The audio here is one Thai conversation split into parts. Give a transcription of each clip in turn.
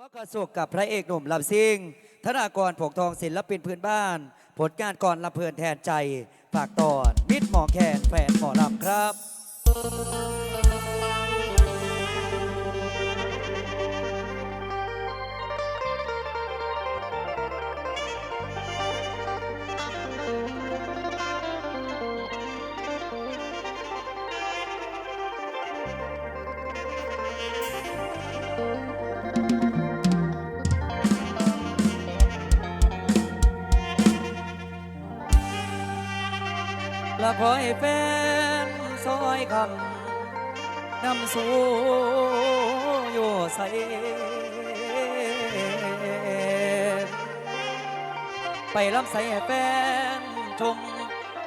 ว่ากระสุกกับพระเอกหนุ่มลำซิ่ง ธนากรผงทองศิลปินพื้นบ้าน ผลงานก่อนลำเพลินแทนใจฝากตอนมิดหมอแคนแฟนหมอลำครับ คอยแฟนซอยคำนำสู่อยู่ใสไปลำใส่แฟนชม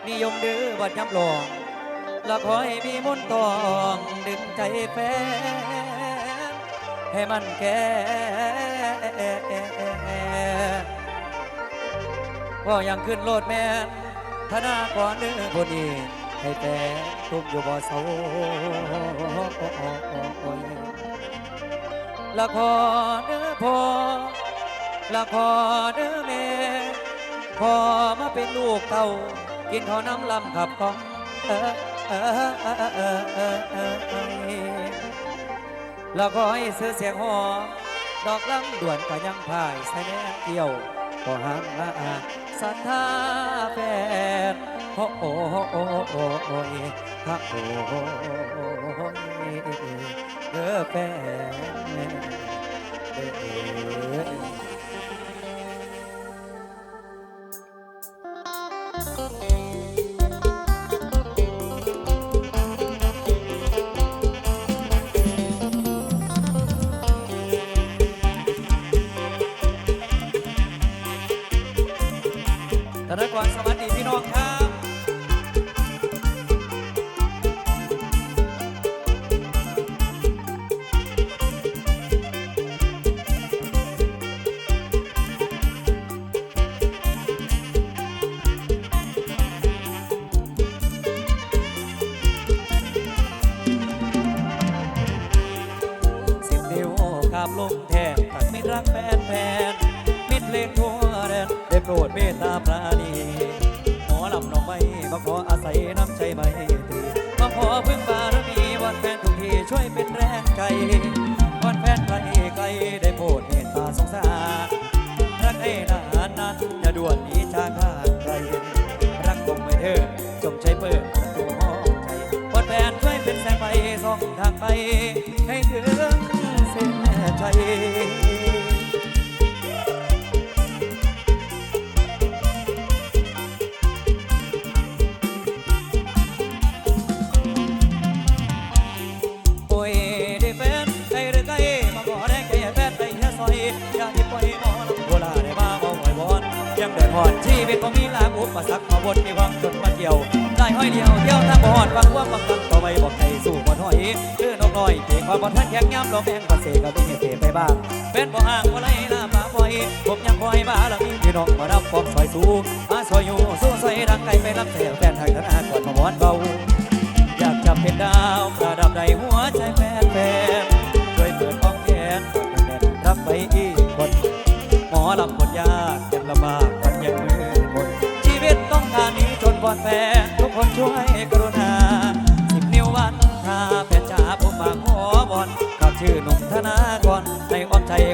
นิยมดื้อบัดย้ำลองละคอยมีมุนต์ตองดึงใจแฟน ให้มันแก่ว่ายังขึ้นโลดแมน ธนาก่อนเนื้อคนนี้ให้แต่ทุกอยู่บ่เศร้าละครเนื้อพอละครเนื้อแม่พอมาเป็นลูกเต่ากินข้าวน้ำลำขับของเออเออเออเออเออเออเออแล้วก็ให้เสือเสียงหอดอกลำด่วนก็ยังพายใส่แนเกี่ยวก็ห้ามละอา ศรัทธาแฟนโอ้โอ้โอ้โอ้โอ้ยฮะโอ้โอ้เออแฟน ธนก รดเมตตาปราณีหมอลำน้องไม่มาขออาศัยน้ำใจไม่ตรีมาขอพึ่งบารมีวันแฟนทุกทีช่วยเป็นแรงใจ วันแฟนใครไกลได้โปรดเมตตาสงสารรักให้นานนั้นอย่าด่วนนี้ อนยังได้พอดชีวิตผมมีลาอุปสรรคมาวนมีความจนมาเกี่ยว ได้ห้อยเดียวเที่ยวทางบ่หอดฟังว่าบังคับต่อไปบอกใครสู้บ่ถอยเลื่อนนกน้อยเตะความบ่ทันแข็งย้ำลงแองกระเสก็ไม่เตะไปบ้างเป็นบ่ห่างบ่ไล่ลาป่าปล่อยผมยังคอยบ้าละมีพี่น้องมารับฟอกซอยสู้มาซอยอยู่สู้ซอยดังไกลไปรับแถวแฟนทางธนาก่อนมาหอนเบาอยากจะเป็นดาวประดับในหัวใจแฟนแฟนช่วยเปิดห้องแขนแน่รับไปอี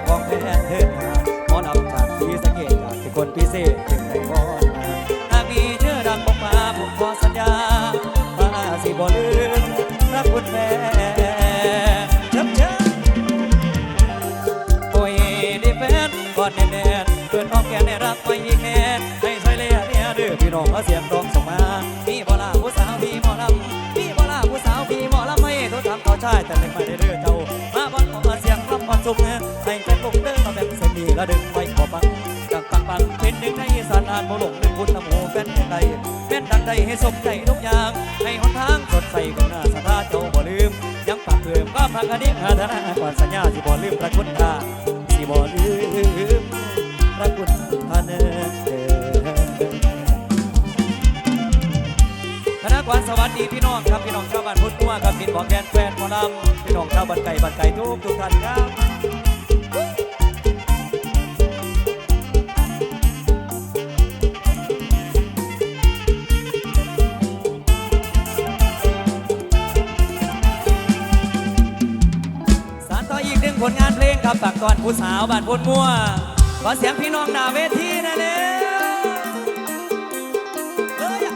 ของแฟนเถิดนาหมอลำจากที่สะเกตจากที่คนพิเศษจึงได้วอนมาหากมีชื่อดังบอกมาผมขอสัญญามาสิบ่ลืมรักคุณแม่ชับชับโอ้ยดิแฟนกอดแน่นเปิดอ้อมแขนให้รักไว้อีกแน่ให้ช่เลือเนี่ยเด้อพี่น้องเอาเสียงร้อง หลงเป็นคุณนโมแฟนแห่งใดเป็นดังใดให้สมใจทุกอย่าง ให้หนทางสดใสของหน้าสถาเจ้าบ่ลืม ยังปากเพิ่มก็พักคณิหาธนาก่อนสัญญาสิบ่ลืมพระคุณทาสิบ่ลืมพระคุณทานเด้อคณะกวนสวัสดีพี่น้องครับพี่น้องชาวบ้านพุทธนัวครับพี่บอกแกนแฟนหมอลำพี่น้องชาวบ้านไก่บ้านไก่ทุกทุกท่านครับ ครับฝากตอนผู้สาวบ้านพนมัวขอเสียงพี่น้องหน้าเวทีนะเนี่ยเอ้ยอะ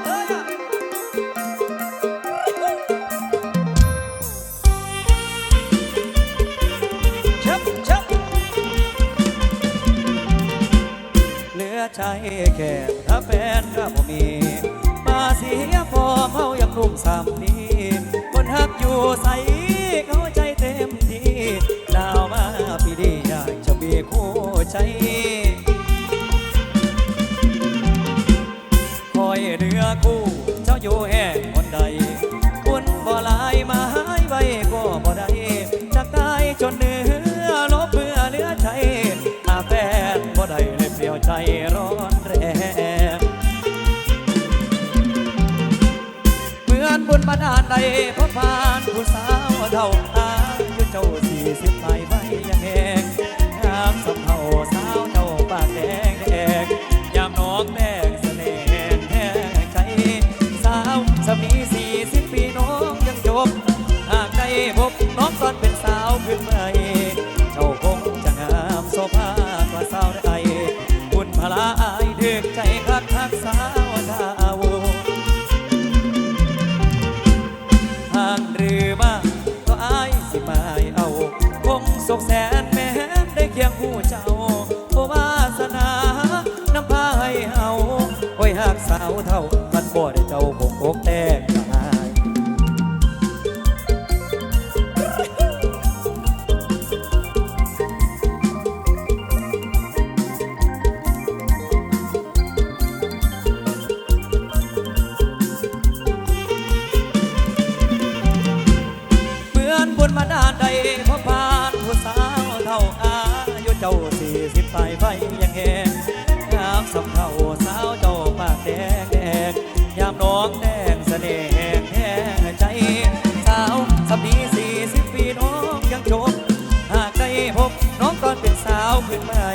เหลือใจแค่ถ้าแฟนก็บ่มี มาเสียฟอร์มเฮายังรุ่มสามนี้คนฮักอยู่ใส อยเรือคู่เจ้าอยู่แห่งคนใดบุญบ่ลายมาหายไว้ก็บ่ได้จากตายจนเนื้อลบเพื่อเหลือใจหาแฟนบ่ได้เลยเปลี่ยวใจร้อนแรงเหมือนบุญบันดาลใดพบผ่านผู้สาวเท่าอายุเจ้าสี่สิบไปใบยังแห สุขแสนแม้ได้เคียงคู่เจ้าโอวาสนานำพาให้เฮาโอ้ยหากสาวเท่า มันบ่ได้เจ้าคงอกแตก สิบปลายไฟยังแหงงามสำเท่าสาวเจ้าปากแดงแดงยามน้องแดงเสน่ห์แห่งแท้ใจ สาวสำนีสี่สิบปีน้องยังจบหากได้พบน้องตอนเป็นสาวขึ้นใหม่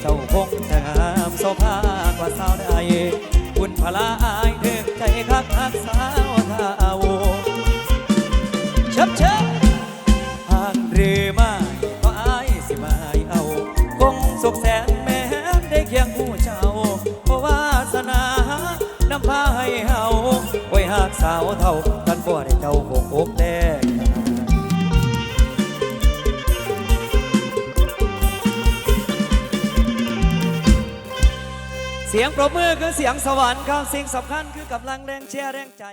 เจ้าคงจะงามโซภากว่าสาวใดบุญพลาอายเดินใจคักคักสาวท่าวเชิบเชิาวเท่ากันบ่ได้เจ้าหกอกแดงเสียงปรบมือคือเสียงสวรรค์ครับสิ่งสำคัญคือกำลังแรงเชียร์แรงใจ